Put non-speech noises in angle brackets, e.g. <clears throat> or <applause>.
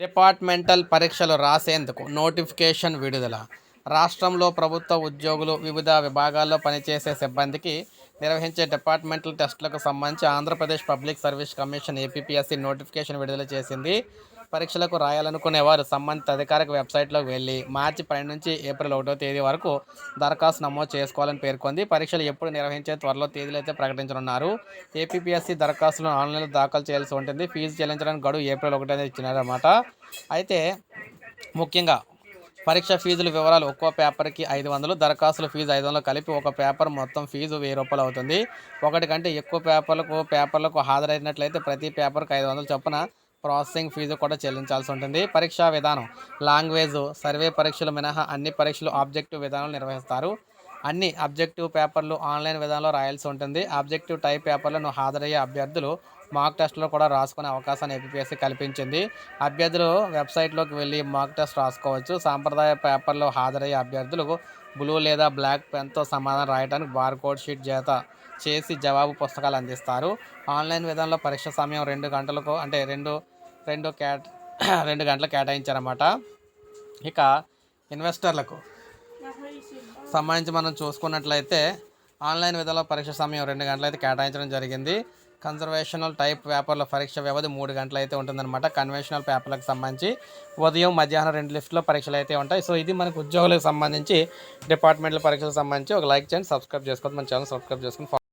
Departmental పరీక్షలు రాసేందుకు notification విడుదల. రాష్ట్రంలో ప్రభుత్వ ఉద్యోగులు వివిధ విభాగాల్లో పనిచేసే సిబ్బందికి నిర్వహించే డిపార్ట్మెంటల్ టెస్టులకు సంబంధించి Andhra Pradesh public service commission APPSC notification విడుదల చేసింది. పరీక్షలకు రాయాలనుకునే వారు సంబంధిత అధికారిక వెబ్సైట్లోకి వెళ్ళి మార్చి పన్నెండు నుంచి ఏప్రిల్ ఒకటో తేదీ వరకు దరఖాస్తు నమోదు చేసుకోవాలని పేర్కొంది. పరీక్షలు ఎప్పుడు నిర్వహించే త్వరలో తేదీలు అయితే ప్రకటించనున్నారు. ఏపీపీఎస్సీ దరఖాస్తులను ఆన్లైన్లో దాఖలు చేయాల్సి ఉంటుంది. ఫీజు చెల్లించడానికి గడువు ఏప్రిల్ ఒకటో ఇచ్చినారన్నమాట. అయితే ముఖ్యంగా పరీక్ష ఫీజుల వివరాలు ఒక్కో పేపర్కి ఐదు వందలు దరఖాస్తుల ఫీజు ఐదు వందలు కలిపి ఒక పేపర్ మొత్తం ఫీజు వెయ్యి రూపాయలు అవుతుంది. ఒకటి కంటే ఎక్కువ పేపర్లకు పేపర్లకు హాజరైనట్లయితే ప్రతి పేపర్కి ఐదు వందలు చొప్పున ప్రాసెసింగ్ ఫీజు కూడా చెల్లించాల్సి ఉంటుంది. పరీక్షా విధానం లాంగ్వేజ్ సర్వే పరీక్షలు మినహా అన్ని పరీక్షలు ఆబ్జెక్టివ్ విధానంలో నిర్వహిస్తారు. అన్ని అబ్జెక్టివ్ పేపర్లు ఆన్లైన్ విధానంలో రాయాల్సి ఉంటుంది. ఆబ్జెక్టివ్ టైప్ పేపర్లను హాజరయ్యే అభ్యర్థులు మాక్ టెస్ట్లో కూడా రాసుకునే అవకాశాన్ని ఏపీఎస్సీ కల్పించింది. అభ్యర్థులు వెబ్సైట్లోకి వెళ్ళి మాక్ టెస్ట్ రాసుకోవచ్చు. సాంప్రదాయ పేపర్లో హాజరయ్యే అభ్యర్థులకు బ్లూ లేదా బ్లాక్ పెన్తో సమాధానం రాయడానికి బార్కోడ్ షీట్ చేత చేసి జవాబు పుస్తకాలు అందిస్తారు. ఆన్లైన్ విధానంలో పరీక్ష సమయం రెండు గంటలకు అంటే రెండు రెండు కేట <clears throat> రెండు గంటలు కేటాయించారన్నమాట. ఇక ఇన్వెస్టర్లకు సంబంధించి మనం చూసుకున్నట్లయితే ఆన్లైన్ విధానంలో పరీక్ష సమయం రెండు గంటలు అయితే కేటాయించడం జరిగింది. కన్సర్వేషనల్ టైప్ పేపర్ల పరీక్ష వ్యవధి మూడు గంటలు అయితే ఉంటుందన్నమాట. కన్వెన్షనల్ పేపర్లకు సంబంధించి ఉదయం మధ్యాహ్నం రెండు లిఫ్ట్లో పరీక్షలు అయితే ఉంటాయి. సో ఇది మనకు ఉద్యోగులకు సంబంధించి డిపార్ట్మెంట్ల పరీక్షలకు సంబంధించి ఒక లైక్ చేయండి సబ్స్క్రైబ్ చేసుకోవద్దు. మన ఛానల్ సబ్స్క్రైబ్ చేసుకుని